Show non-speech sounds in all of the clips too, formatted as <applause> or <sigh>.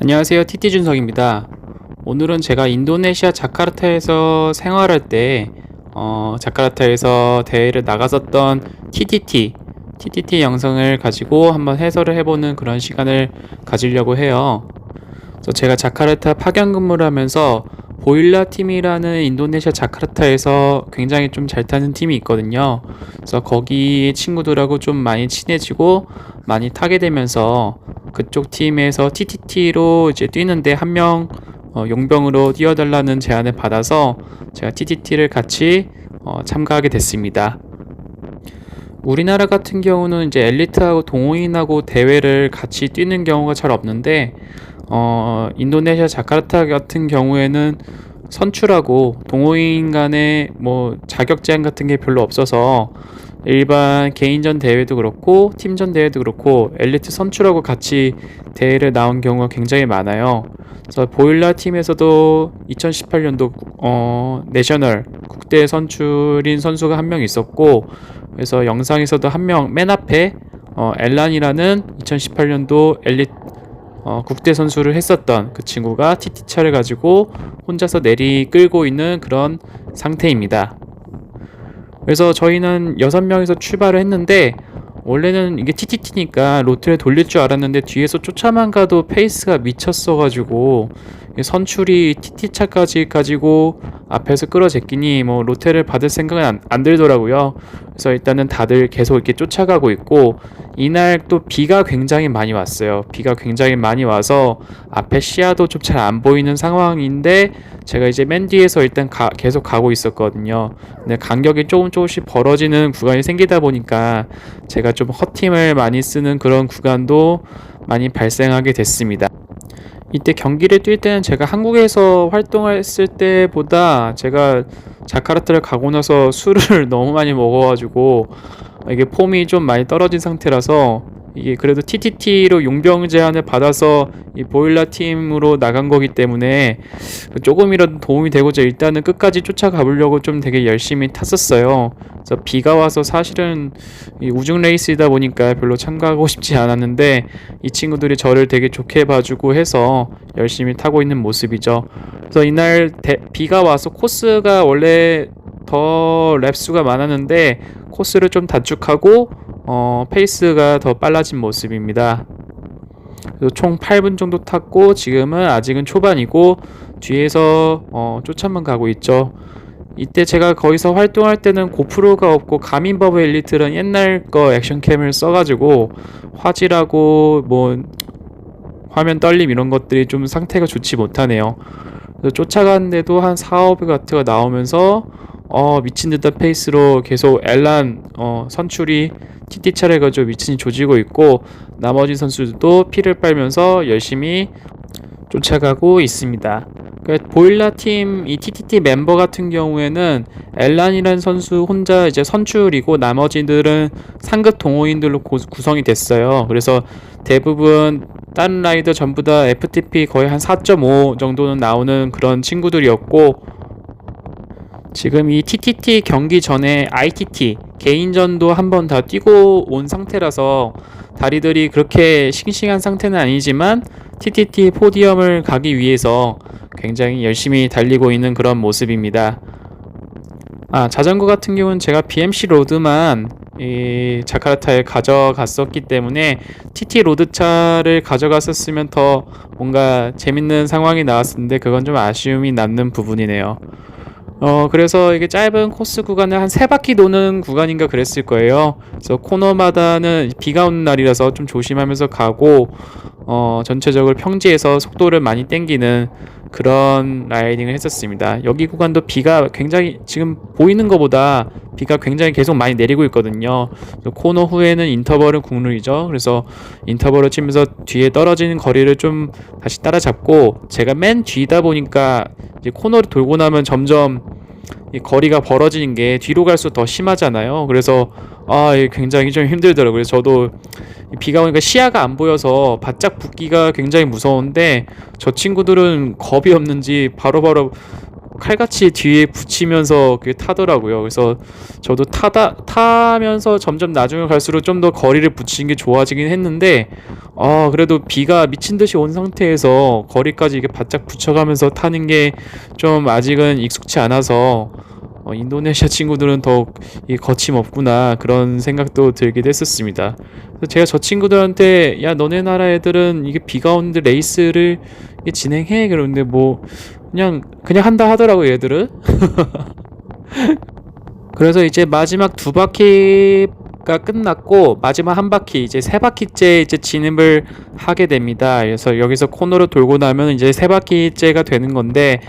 안녕하세요. TT 준석입니다. 오늘은 제가 인도네시아 자카르타에서 생활할 때 어, 자카르타에서 대회를 나갔었던 TTT TTT 영상을 가지고 한번 해설을 해보는 그런 시간을 가지려고 해요. 제가 자카르타 파견 근무를 하면서 보일라 팀이라는 인도네시아 자카르타에서 굉장히 좀 잘 타는 팀이 있거든요. 그래서 거기 친구들하고 좀 많이 친해지고 많이 타게 되면서 그쪽 팀에서 TTT로 이제 뛰는데 한명 어, 용병으로 뛰어달라는 제안을 받아서 제가 TTT를 같이 어, 참가하게 됐습니다. 우리나라 같은 경우는 이제 엘리트하고 동호인하고 대회를 같이 뛰는 경우가 잘 없는데 어, 인도네시아 자카르타 같은 경우에는 선출하고 동호인 간의 뭐 자격 제한 같은 게 별로 없어서 일반 개인전 대회도 그렇고 팀전 대회도 그렇고 엘리트 선출하고 같이 대회를 나온 경우가 굉장히 많아요. 그래서 보일라 팀에서도 2018년도 어, 내셔널 국대 선출인 선수가 한 명 있었고 그래서 영상에서도 한 명 맨 앞에 어, 엘란이라는 2018년도 엘리트 어, 국대 선수를 했었던 그 친구가 TT차를 가지고 혼자서 내리 끌고 있는 그런 상태입니다. 그래서 저희는 여섯 명이서 출발을 했는데 원래는 이게 TTT니까 로트를 돌릴 줄 알았는데 뒤에서 쫓아만 가도 페이스가 미쳤어가지고 이 선출이 TT차까지 가지고 앞에서 끌어제끼니 뭐 로테를 받을 생각은 안, 안 들더라고요. 그래서 일단은 다들 계속 이렇게 쫓아가고 있고 이날 또 비가 굉장히 많이 왔어요. 비가 굉장히 많이 와서 앞에 시야도 좀 잘 안 보이는 상황인데 제가 이제 맨 뒤에서 일단 가, 계속 가고 있었거든요. 근데 간격이 조금 조금씩 벌어지는 구간이 생기다 보니까 제가 좀 헛팀을 많이 쓰는 그런 구간도 많이 발생하게 됐습니다. 이때 경기를 뛸 때는 제가 한국에서 활동했을 때보다 제가 자카르타를 가고 나서 술을 <laughs> 너무 많이 먹어가지고 이게 폼이 좀 많이 떨어진 상태라서 이게 그래도 TTT로 용병 제안을 받아서 이 보일라 팀으로 나간 거기 때문에 조금이라도 도움이 되고자 일단은 끝까지 쫓아가 보려고 좀 되게 열심히 탔었어요. 그래서 비가 와서 사실은 이 우중 레이스이다 보니까 별로 참가하고 싶지 않았는데 이 친구들이 저를 되게 좋게 봐주고 해서 열심히 타고 있는 모습이죠. 그래서 이날 대, 비가 와서 코스가 원래 더 랩수가 많았는데 코스를 좀 단축하고 어, 페이스가 더 빨라진 모습입니다. 총 8분 정도 탔고 지금은 아직은 초반이고 뒤에서 어, 쫓아만 가고 있죠. 이때 제가 거기서 활동할 때는 고프로가 없고 가민 버브 엘리트는 옛날 거 액션캠을 써가지고 화질하고 뭐 화면 떨림 이런 것들이 좀 상태가 좋지 못하네요. 쫓아가는데도 한 4, 500와트가 나오면서 어 미친 듯한 페이스로 계속 엘란 어 선출이 TT 차를 가지고 미친이 조지고 있고 나머지 선수들도 피를 빨면서 열심히 쫓아가고 있습니다. 그러니까 보일라 팀 이 TTT 멤버 같은 경우에는 엘란이라는 선수 혼자 이제 선출이고 나머지들은 상급 동호인들로 고- 구성이 됐어요. 그래서 대부분 다른 라이더 전부 다 FTP 거의 한 4.5 정도는 나오는 그런 친구들이었고 지금 이 TTT 경기 전에 ITT 개인전도 한 번 다 뛰고 온 상태라서 다리들이 그렇게 싱싱한 상태는 아니지만 TTT 포디엄을 가기 위해서 굉장히 열심히 달리고 있는 그런 모습입니다. 아, 자전거 같은 경우는 제가 BMC 로드만 이 자카르타에 가져갔었기 때문에 TT 로드 차를 가져갔었으면 더 뭔가 재밌는 상황이 나왔었는데 그건 좀 아쉬움이 남는 부분이네요. 어, 그래서 이게 짧은 코스 구간을 한 세 바퀴 도는 구간인가 그랬을 거예요. 그래서 코너마다는 비가 오는 날이라서 좀 조심하면서 가고, 어, 전체적으로 평지에서 속도를 많이 땡기는 그런 라이딩을 했었습니다. 여기 구간도 비가 굉장히 지금 보이는 것보다 비가 굉장히 계속 많이 내리고 있거든요. 코너 후에는 인터벌은 국룰이죠. 그래서 인터벌을 치면서 뒤에 떨어지는 거리를 좀 다시 따라잡고 제가 맨 뒤다 보니까 이제 코너를 돌고 나면 점점 이 거리가 벌어지는 게 뒤로 갈수록 더 심하잖아요. 그래서 아, 굉장히 좀 힘들더라고요. 그래서 저도 이 비가 오니까 시야가 안 보여서 바짝 붙기가 굉장히 무서운데 저 친구들은 겁이 없는지 바로바로 칼같이 뒤에 붙이면서 그게 타더라고요. 그래서 저도 타다 타면서 점점 나중에 갈수록 좀 더 거리를 붙이는 게 좋아지긴 했는데 아 그래도 비가 미친 듯이 온 상태에서 거리까지 이게 바짝 붙여가면서 타는 게 좀 아직은 익숙치 않아서 어, 인도네시아 친구들은 더욱 이 거침없구나 그런 생각도 들기도 했었습니다. 그래서 제가 저 친구들한테 야 너네 나라 애들은 이게 비가 오는데 레이스를 진행해 그러는데 뭐 그냥 그냥 한다 하더라고 얘들은. <laughs> 그래서 이제 마지막 두 바퀴가 끝났고 마지막 한 바퀴 이제 세 바퀴째 이제 진입을 하게 됩니다. 그래서 여기서 코너로 돌고 나면 이제 세 바퀴째가 되는 건데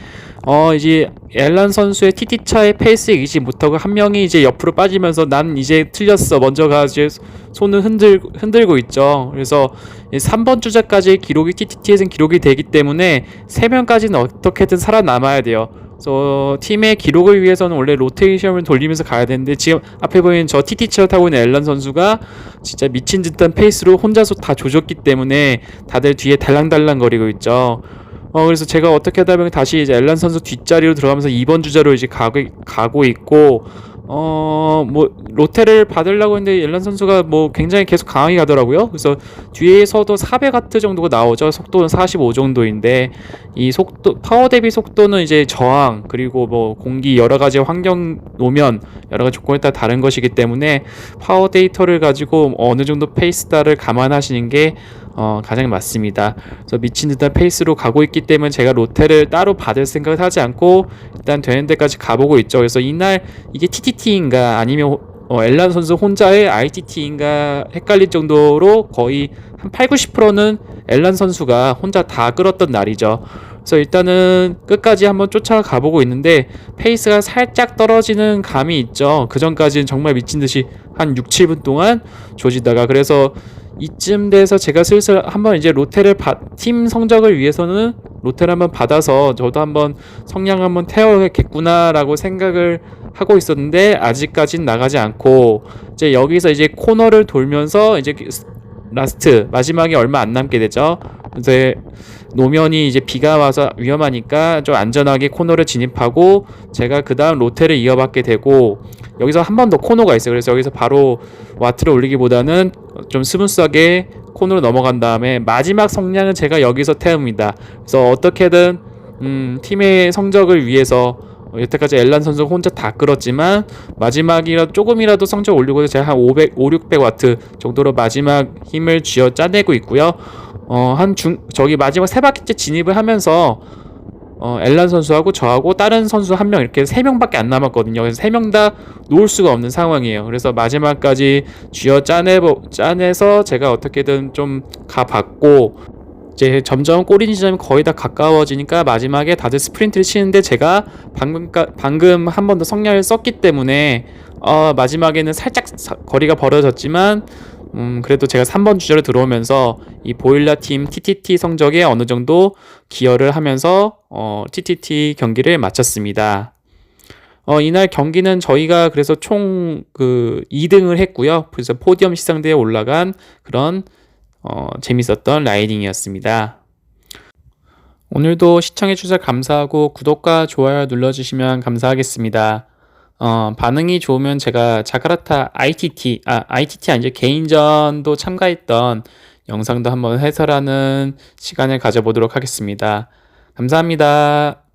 어 이제 앨런 선수의 TT 차의 페이스에 이기지 못하고 한 명이 이제 옆으로 빠지면서 난 이제 틀렸어 먼저 가 이제 손을 흔들 흔들고 있죠. 그래서 3번 주자까지 기록이 TTT에서는 기록이 되기 때문에 세 명까지는 어떻게든 살아남아야 돼요. 그래서 팀의 기록을 위해서는 원래 로테이션을 돌리면서 가야 되는데 지금 앞에 보이는 저 TT차를 타고 있는 앨런 선수가 진짜 미친 듯한 페이스로 혼자서 다 조졌기 때문에 다들 뒤에 달랑달랑 거리고 있죠. 어 그래서 제가 어떻게 하다 보면 다시 이제 앨런 선수 뒷자리로 들어가면서 2번 주자로 이제 가고, 가고 있고 어 뭐 로테를 받으려고 했는데 앨런 선수가 뭐 굉장히 계속 강하게 가더라고요. 그래서 뒤에서도 400와트 정도가 나오죠. 속도는 45 정도인데 이 속도 파워 대비 속도는 이제 저항 그리고 뭐 공기 여러 가지 환경 노면 여러 가지 조건에 따라 다른 것이기 때문에 파워 데이터를 가지고 어느 정도 페이스다를 감안하시는 게 어, 가장 맞습니다. 그래서 미친 듯한 페이스로 가고 있기 때문에 제가 로테를 따로 받을 생각을 하지 않고 일단 되는 데까지 가보고 있죠. 그래서 이날 이게 TTT인가 아니면 어, 엘란 선수 혼자의 ITT인가 헷갈릴 정도로 거의 한 8, 90%는 엘란 선수가 혼자 다 끌었던 날이죠. 그래서 일단은 끝까지 한번 쫓아가 보고 있는데 페이스가 살짝 떨어지는 감이 있죠. 그 전까지는 정말 미친 듯이 한 6, 7분 동안 조지다가 그래서 이쯤 돼서 제가 슬슬 한번 이제 로테를 받, 팀 성적을 위해서는 로테를 한번 받아서 저도 한번 성량 한번 태워야겠구나라고 생각을 하고 있었는데 아직까진 나가지 않고 이제 여기서 이제 코너를 돌면서 이제 라스트 마지막에 얼마 안 남게 되죠. 이제 노면이 이제 비가 와서 위험하니까 좀 안전하게 코너를 진입하고 제가 그 다음 로테를 이어받게 되고 여기서 한 번 더 코너가 있어요. 그래서 여기서 바로 와트를 올리기보다는 좀 스무스하게 코너로 넘어간 다음에 마지막 성량은 제가 여기서 태웁니다. 그래서 어떻게든 음, 팀의 성적을 위해서 여태까지 엘란 선수 혼자 다 끌었지만 마지막이라도 조금이라도 성적 올리고 제가 한 500, 5, 600 와트 정도로 마지막 힘을 쥐어 짜내고 있고요. 어, 한 중, 저기 마지막 세 바퀴째 진입을 하면서 어, 엘란 선수하고 저하고 다른 선수 한 명 이렇게 세 명밖에 안 남았거든요. 그래서 세 명 다 놓을 수가 없는 상황이에요. 그래서 마지막까지 쥐어 짜내 짜내서 제가 어떻게든 좀 가봤고 이제 점점 꼬리 지점이 거의 다 가까워지니까 마지막에 다들 스프린트를 치는데 제가 방금 방금 한 번 더 성량을 썼기 때문에 어, 마지막에는 살짝 사, 거리가 벌어졌지만 음, 그래도 제가 3번 주자로 들어오면서 이 보일러 팀 TTT 성적에 어느 정도 기여를 하면서 어, TTT 경기를 마쳤습니다. 어, 이날 경기는 저희가 그래서 총 그 2등을 했고요. 그래서 포디엄 시상대에 올라간 그런 어, 재밌었던 라이딩이었습니다. 오늘도 시청해주셔서 감사하고 구독과 좋아요 눌러주시면 감사하겠습니다. 어, 반응이 좋으면 제가 자카르타 ITT, 아, ITT 아니죠. 개인전도 참가했던 영상도 한번 해설하는 시간을 가져보도록 하겠습니다. 감사합니다.